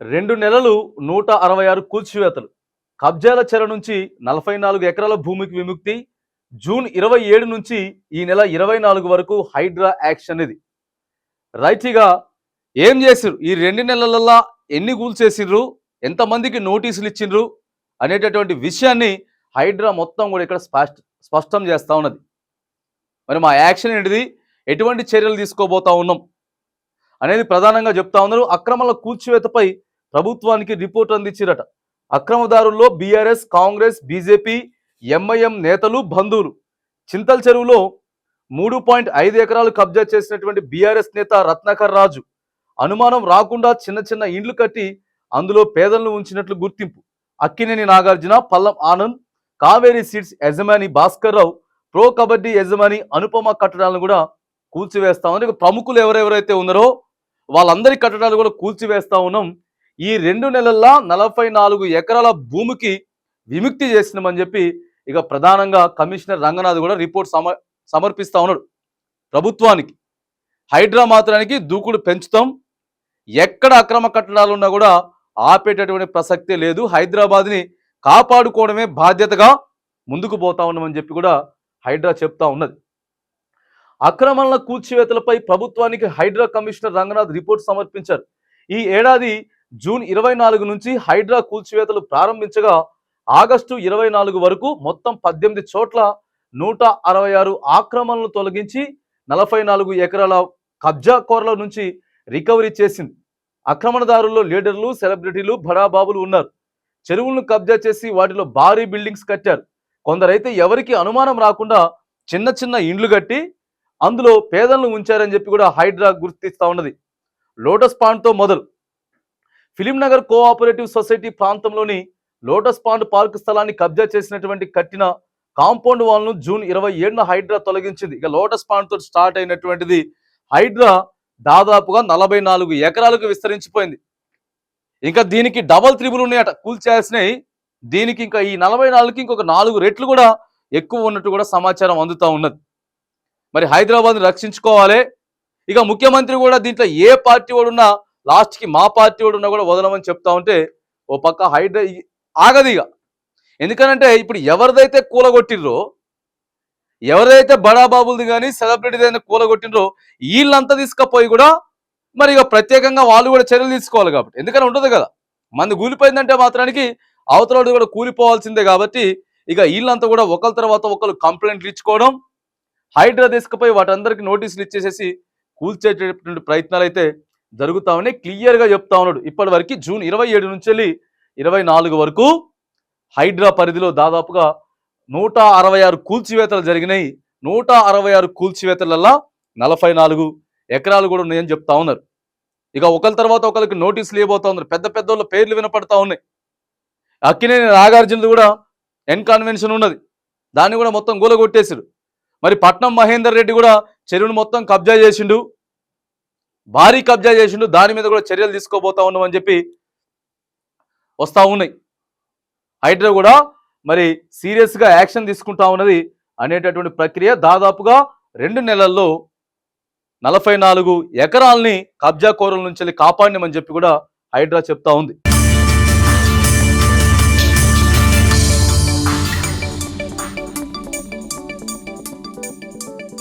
రెండు నెలలు నూట అరవై ఆరు కూల్చివేతలు. కబ్జాల చెర నుంచి నలభై నాలుగు ఎకరాల భూమికి విముక్తి. జూన్ ఇరవై ఏడు నుంచి ఈ నెల ఇరవై నాలుగు వరకు హైడ్రా యాక్షన్ ఇది. రైట్గా ఏం చేసిర్రు? ఈ రెండు నెలలల్లా ఎన్ని కూల్చేసిర్రు? ఎంతమందికి నోటీసులు ఇచ్చిండ్రు? అనేటటువంటి విషయాన్ని హైడ్రా మొత్తం కూడా ఇక్కడ స్పష్ట స్పష్టం చేస్తూ ఉన్నది. మరి మా యాక్షన్ ఏంటిది? ఎటువంటి చర్యలు తీసుకోబోతా ఉన్నాం? అనేది ప్రధానంగా చెప్తా ఉన్నారు. అక్రమాల కూల్చివేతపై ప్రభుత్వానికి రిపోర్ట్ అందించిరట. అక్రమదారుల్లో బీఆర్ఎస్ కాంగ్రెస్ బీజేపీ ఎంఐఎం నేతలు బంధువులు. చింతల చెరువులో మూడు పాయింట్ ఐదు ఎకరాలు కబ్జా చేసినటువంటి బీఆర్ఎస్ నేత రత్నాకర్ రాజు. అనుమానం రాకుండా చిన్న చిన్న ఇండ్లు కట్టి అందులో పేదలను ఉంచినట్లు గుర్తింపు. అక్కినేని నాగార్జున పల్లం ఆనంద్ కావేరీ సీడ్స్ యజమాని భాస్కర్ రావు ప్రో కబడ్డీ యజమాని అనుపమ కట్టడాలను కూడా కూల్చివేస్తా ప్రముఖులు ఎవరెవరైతే ఉన్నారో వాళ్ళందరి కట్టడాలు కూడా కూల్చివేస్తా ఉన్నాం. ఈ రెండు నెలల్లో నలభై నాలుగు ఎకరాల భూమికి విముక్తి చేసినామని చెప్పి ఇక ప్రధానంగా కమిషనర్ రంగనాథ్ కూడా రిపోర్ట్ సమ సమర్పిస్తా ఉన్నాడు. ప్రభుత్వానికి హైడ్రా మాత్రానికి దూకుడు పెంచుతాం. ఎక్కడ అక్రమ కట్టడాలు ఉన్నా కూడా ఆపేటటువంటి ప్రసక్తే లేదు. హైదరాబాద్ని కాపాడుకోవడమే బాధ్యతగా ముందుకు పోతా ఉన్నామని చెప్పి కూడా హైడ్రా చెప్తా ఉన్నది. అక్రమాల కూల్చివేతలపై ప్రభుత్వానికి హైడ్రా కమిషనర్ రంగనాథ్ రిపోర్ట్ సమర్పించారు. ఈ ఏడాది జూన్ ఇరవై నాలుగు నుంచి హైడ్రా కూల్చివేతలు ప్రారంభించగా ఆగస్టు ఇరవై నాలుగు వరకు మొత్తం పద్దెనిమిది చోట్ల నూట అరవై ఆరు ఆక్రమణలు తొలగించి నలభై నాలుగు ఎకరాల కబ్జా కోరల నుంచి రికవరీ చేసింది. ఆక్రమణదారుల్లో లీడర్లు సెలబ్రిటీలు బడాబాబులు ఉన్నారు. చెరువులను కబ్జా చేసి వాటిలో భారీ బిల్డింగ్స్ కట్టారు. కొందరైతే ఎవరికి అనుమానం రాకుండా చిన్న చిన్న ఇండ్లు కట్టి అందులో పేదలను ఉంచారని చెప్పి కూడా హైడ్రా గుర్తిస్తా ఉన్నది. లోటస్ పాండ్తో మొదలు. ఫిలిం నగర్ కోఆపరేటివ్ సొసైటీ ప్రాంతంలోని లోటస్ పాండ్ పార్క్ స్థలాన్ని కబ్జా చేసినటువంటి కట్టిన కాంపౌండ్ వాల్ను జూన్ ఇరవై ఏడున హైడ్రా తొలగించింది. ఇక లోటస్ పాండ్తో స్టార్ట్ అయినటువంటిది హైడ్రా దాదాపుగా నలభై నాలుగు ఎకరాలకు విస్తరించిపోయింది. ఇంకా దీనికి డబల్ త్రిబుల్ ఉన్నాయట కూల్చేసినాయి దీనికి ఇంకా ఈ నలభై నాలుగుకి ఇంకొక నాలుగు రెట్లు కూడా ఎక్కువ ఉన్నట్టు కూడా సమాచారం అందుతా ఉన్నది. మరి హైదరాబాద్ని రక్షించుకోవాలి. ఇక ముఖ్యమంత్రి కూడా దీంట్లో ఏ పార్టీ వాడు ఉన్నా లాస్ట్కి మా పార్టీ వాడు ఉన్నా కూడా వదలమని చెప్తా ఉంటే ఓ పక్క హైడ్రా ఆగదిగా ఇక. ఎందుకనంటే ఇప్పుడు ఎవరిదైతే కూలగొట్టిర్రో ఎవరైతే బడాబాబులది కానీ సెలబ్రిటీది అయినా కూలగొట్టినరో వీళ్ళంతా తీసుకపోయి కూడా మరి ఇక ప్రత్యేకంగా వాళ్ళు కూడా చర్యలు తీసుకోవాలి కాబట్టి. ఎందుకని ఉంటుంది కదా. మంది కూలిపోయిందంటే మాత్రానికి అవతల కూడా కూలిపోవాల్సిందే కాబట్టి ఇక వీళ్ళంతా కూడా ఒకరి తర్వాత ఒకరు కంప్లైంట్లు ఇచ్చుకోవడం హైడ్రా తీసుకుపోయి వాటందరికి నోటీసులు ఇచ్చేసేసి కూల్చేటటువంటి ప్రయత్నాలు అయితే జరుగుతా ఉన్నాయి. క్లియర్గా చెప్తా ఉన్నాడు. ఇప్పటి వరకు జూన్ ఇరవై ఏడు నుంచి వెళ్ళి ఇరవై నాలుగు వరకు హైడ్రా పరిధిలో దాదాపుగా నూట అరవై ఆరు కూల్చివేతలు జరిగినాయి. నూట అరవై ఆరు కూల్చివేతలల్లా నలభై నాలుగు ఎకరాలు కూడా ఉన్నాయని చెప్తా ఉన్నారు. ఇక ఒకరి తర్వాత ఒకరికి నోటీసులు ఇవ్వబోతా ఉన్నారు. పెద్ద పెద్ద వాళ్ళ పేర్లు వినపడతా ఉన్నాయి. అక్కినేని నాగార్జునది కూడా ఎన్ కన్వెన్షన్ ఉన్నది. దాన్ని కూడా మొత్తం గూలగొట్టేసారు మరి పట్నం మహేందర్ రెడ్డి కూడా చెరువును మొత్తం కబ్జా చేసిండు. భారీ కబ్జా చేసిండు దాని మీద కూడా చర్యలు తీసుకోబోతా ఉన్నామని చెప్పి వస్తూ ఉన్నాయి. హైడ్రా కూడా మరి సీరియస్గా యాక్షన్ తీసుకుంటా ఉన్నది అనేటటువంటి ప్రక్రియ దాదాపుగా రెండు నెలల్లో నలభై నాలుగు ఎకరాల్ని కబ్జా కోరల నుంచి వెళ్ళి కాపాడినమని చెప్పి కూడా హైడ్రా చెప్తా ఉంది.